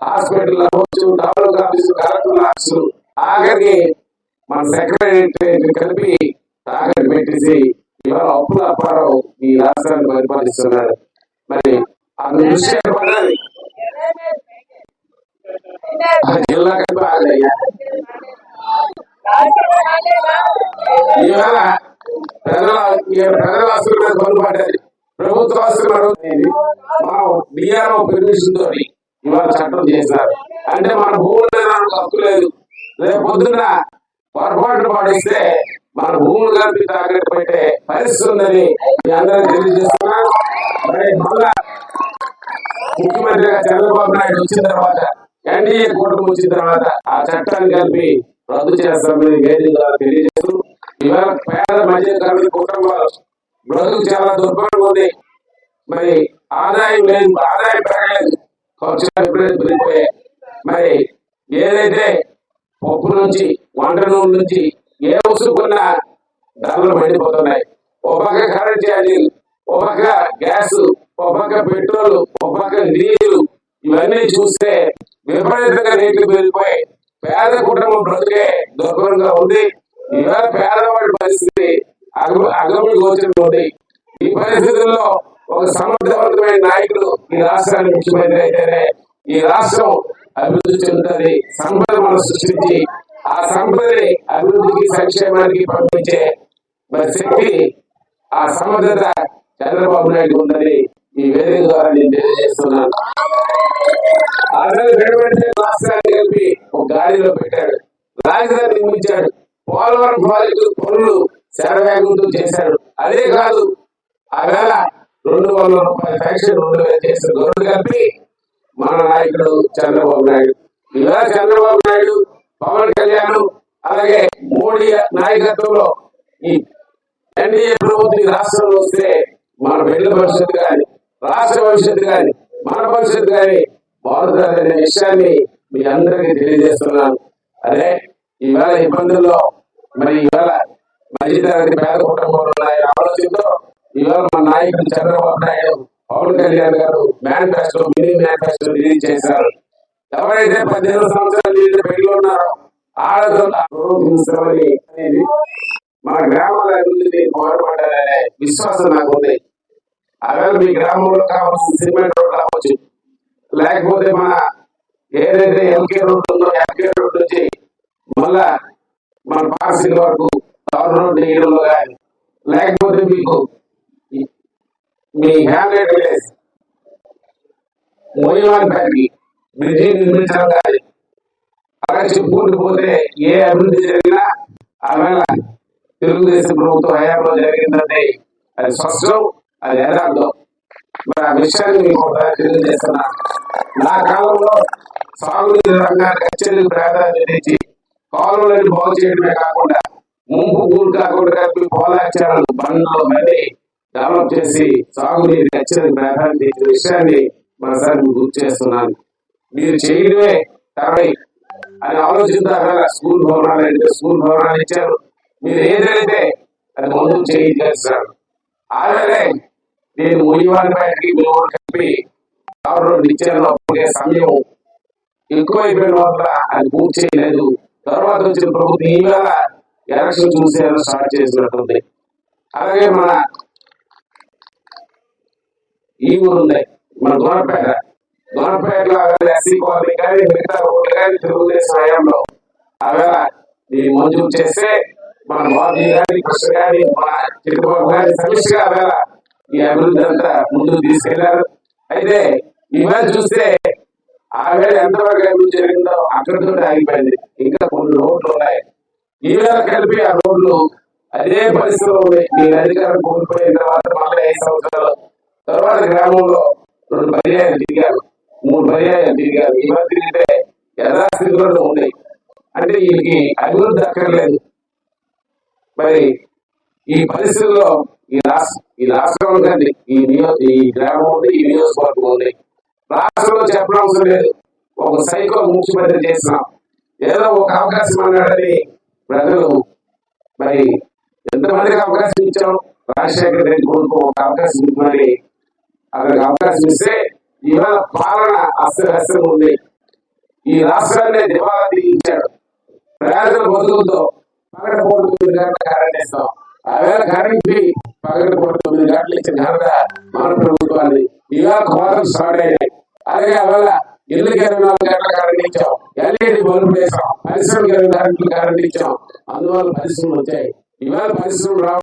Hospital అవ్వచ్చు తాలూకా office collector office ఆఖరికి మన సెక్రటరీ కలిపి తాకట్టు పెట్టేసి ఇవాళ అప్పుల అప్పారావు ఈ రాష్ట్రాన్ని పరిపాలిస్తున్నాడు మరి అందు దృష్టి ఏర్పడాలి ఆ జిల్లా కలిపి ఆగలయ్యా ఇవాళ ప్రజల ఇవాళ ప్రజల ఆస్తుల మీద కొనుపడ్డది ప్రభుత్వ ఆస్తులు అడుగుతుంది మనం డిఆర్ఓ పెర్మిషన్ తోటి ఇవాళ చట్టం చేశారు. అంటే మన భూముల హక్కు లేదు. రేపు పొద్దున పొరపాటును పాటిస్తే మన భూములు కలిపి తాకట్టు పెట్టే పరిస్థితి ఉందని మీ అందరూ తెలియజేస్తున్నా. మరి మళ్ళా ముఖ్యమంత్రిగా చంద్రబాబు నాయుడు వచ్చిన తర్వాత ఎన్డీఏ కూటమి వచ్చిన తర్వాత ఆ చట్టాన్ని కలిపి రద్దు చేస్తామని వేదిక ద్వారా తెలియజేస్తూ ఇవాళ పేద మధ్య కుటుంబాలు బ్రతుకు చాలా దుర్భరంగా ఉంది. మరి ఆదాయం లేదు ఆదాయం పెరగలేదు ఎప్పుడైతే పెరిగిపోయాయి మరి ఏదైతే పప్పు నుంచి వంట నూనె నుంచి ఏ వస్తువు కొన్నా ధరలు మండిపోతున్నాయి. ఒక పక్క కరెంట్ ఛార్జీలు ఒక పక్క గ్యాస్ ఒక పక్క పెట్రోల్ ఒక పక్క నీరు ఇవన్నీ చూస్తే విపరీతంగా రేట్లు పెరిగిపోయి పేద కుటుంబం బ్రతికే దుర్భరంగా ఉంది. ఇవాళ పేదవాడి పరిస్థితి అగ- అగమి గోచరంగా ఉంది ఈ పరిస్థితుల్లో ఒక సమర్థవంతమైన నాయకుడు ఈ రాష్ట్రానికి ముఖ్యమంత్రి అయితేనే ఈ రాష్ట్రం అభివృద్ధి చెందుతుంది సంపద మనం సృష్టించి ఆ సంపదని అభివృద్ధికి సంక్షేమానికి పంపించే మరి శక్తి ఆ సమర్థత చంద్రబాబు నాయుడు ఉందని ఈ వేదిక ద్వారా నేను తెలియజేస్తున్నాను. రాష్ట్రాన్ని కలిపి ఒక గాలిలో పెట్టాడు రాజధాని నిర్మించాడు పోలవరం ప్రాజెక్టు పనులు శరవేగంతో చేశాడు. అదే కాదు ఆ వేళ రెండు వందల రూపాయల ఫ్యాక్షన్ రెండు వేలు చేసిన గౌరవ కలిపి మన నాయకుడు చంద్రబాబు నాయుడు. ఇలా చంద్రబాబు నాయుడు పవన్ కళ్యాణ్ అలాగే మోడీ నాయకత్వంలో ఈ ఎన్డీఏ ప్రభుత్వం రాష్ట్రంలో వస్తే మన బిడ్డ భవిష్యత్తు కానీ రాష్ట్ర భవిష్యత్తు కానీ మన భవిష్యత్తు కానీ బాగుంటుందనే విషయాన్ని మీ అందరికీ తెలియజేస్తున్నాను. అదే ఈవేళ ఇబ్బందుల్లో మరి ఈవేళ మధ్యతరగతి పేద కుటుంబంలో ఆయన ఆలోచనతో ఈవేళ మన నాయకుడు చంద్రబాబు నాయుడు పవన్ కళ్యాణ్ గారు మేనిఫెస్టో మినీ మేనిఫెస్టో రిలీజ్ చేశారు. ఎవరైతే పద్దెనిమిది సంవత్సరాలు నీళ్ళు పెళ్ళి ఉన్నారో ఆడతో అనేది మన గ్రామాల అభివృద్ధిని పోరాడదనే విశ్వాసం నాకు ఉంది. అవేళ మీ గ్రామంలో కావాల్సిన సిమెంట్ రోడ్ రావచ్చు లేకపోతే మన ఏదైతే ఎల్కే రోడ్ ఉందో ఎల్కే రోడ్ నుంచి మళ్ళా మన పార్సిల్ వరకు టౌన్ రోడ్ వేయడంలో కానీ లేకపోతే మీకు మీ హ్యామ్లెట్ విలేజ్ మోయవాన్ ఫ్యాక్టరీ బ్రిడ్జి నిర్మించడం కానీ అలా చెప్పుకుంటూ పోతే ఏ అభివృద్ధి జరిగినా ఆవేళ తెలుగుదేశం ప్రభుత్వం హయాంలో జరిగిందంటే అది స్పష్టం అది యథార్థం మరి ఆ విషయాన్ని మీకు తెలియజేస్తున్నా. నా కాలంలో సాగునీరు రంగానికి అత్యధిక ప్రాధాన్యత ఇచ్చి కాలువలను బాగు చేయడమే కాకుండా ముంపు ఊరు కాకుండా కలిపి పోలాచారాలు బండ్లు మళ్ళీ డెవలప్ చేసి సాగునీరు అత్యధిక ప్రాధాన్యత ఇచ్చిన విషయాన్ని మరోసారి గుర్తు చేస్తున్నాను. మీరు చేయడమే తరవై అని ఆలోచిస్తారు? స్కూల్ భవనాలు అంటే స్కూల్ భవనాలు ఇచ్చారు. మీరు ఏదైతే అది ముందు చేయించేస్తారు నేను ముయ్యవారి మేము కలిపి ఆరు రోజులు సమయం ఎక్కువైపోయిన వల్ల అది పూర్తి చేయలేదు. తర్వాత వచ్చిన ప్రభుత్వం ఈవేళ ఎలక్షన్ చూసేలా స్టార్ట్ చేసినట్టుంది. అలాగే మన ఈ ఊరు మన దొరపేట దొరపేటలో లాగా ఎస్సీ కాలనీ కానీ మిగతా ఊర్లు కానీ తెలుగుదేశం హయాంలో అలా ఈ మంజూరు చేస్తే మన బాబీ గారి కృష్ణ గారి మన చిట్టుబాబు గారి సమిష్టిగా అవేళ ఈ అభివృద్ధి అంతా ముందుకు తీసుకెళ్ళారు. అయితే ఇవాళ చూస్తే ఆ ఎంతవరకు అభివృద్ధి జరిగిందో అక్కడితో ఆగిపోయింది. ఇంకా కొన్ని రోడ్లు ఉన్నాయి. ఈవేళ కలిపి ఆ రోడ్లు అదే పరిస్థితిలో ఉంది నేను అధికారం కోల్పోయిన తర్వాత మళ్ళీ ఐదు సంవత్సరాలు తర్వాత గ్రామంలో రెండు పర్యాయం తిరిగారు. మూడు పర్యాయం తిరిగారు. ఇవాళ తిరిగితే యథాస్థితిలో ఉంది. అంటే వీళ్ళకి అభివృద్ధి అక్కర్లేదు. మరి ఈ పరిస్థితుల్లో ఈ రాష్ట్ర ఈ రాష్ట్రం కండి ఈ నియో ఈ గ్రామం ఉంది ఈ నియోజకవర్గం ఉంది. రాష్ట్రంలో చెప్పడం అవసరం లేదు. ఒక సైకో ముఖ్యమంత్రి చేసినాం ఏదో ఒక అవకాశం అన్నాడని ప్రజలు మరి ఎంతమందికి అవకాశం ఇచ్చాం రాజశేఖర రెడ్డి కొడుకు ఒక అవకాశం ఇవ్వమని అక్కడికి అవకాశం ఇస్తే ఇవాళ పాలన అస్తవ్యస్తం ఉంది. ఈ రాష్ట్రాన్ని దివాలా తీయించాడు ప్రజల బతుకులతో పగటి పూట తొమ్మిది గంటల కరెంట్ ఇస్తాం ఆవేళ కరెంట్కి పగటి పూట తొమ్మిది గంటలు ఇచ్చిన ఘనత మన ప్రభుత్వాన్ని. ఇవాళ కోరం స్టార్ట్ అయినాయి అలాగే ఆవేళ ఇళ్ళకి ఇరవై నాలుగు గంటలు కరెంట్ ఇచ్చాం ఎల్ఈడి బల్బులు వేసాం పరిశ్రమకి ఇరవై గంటలు కరెంట్ ఇచ్చాం అందువల్ల పరిశ్రమలు వచ్చాయి. ఇవాళ పరిశ్రమలు రావు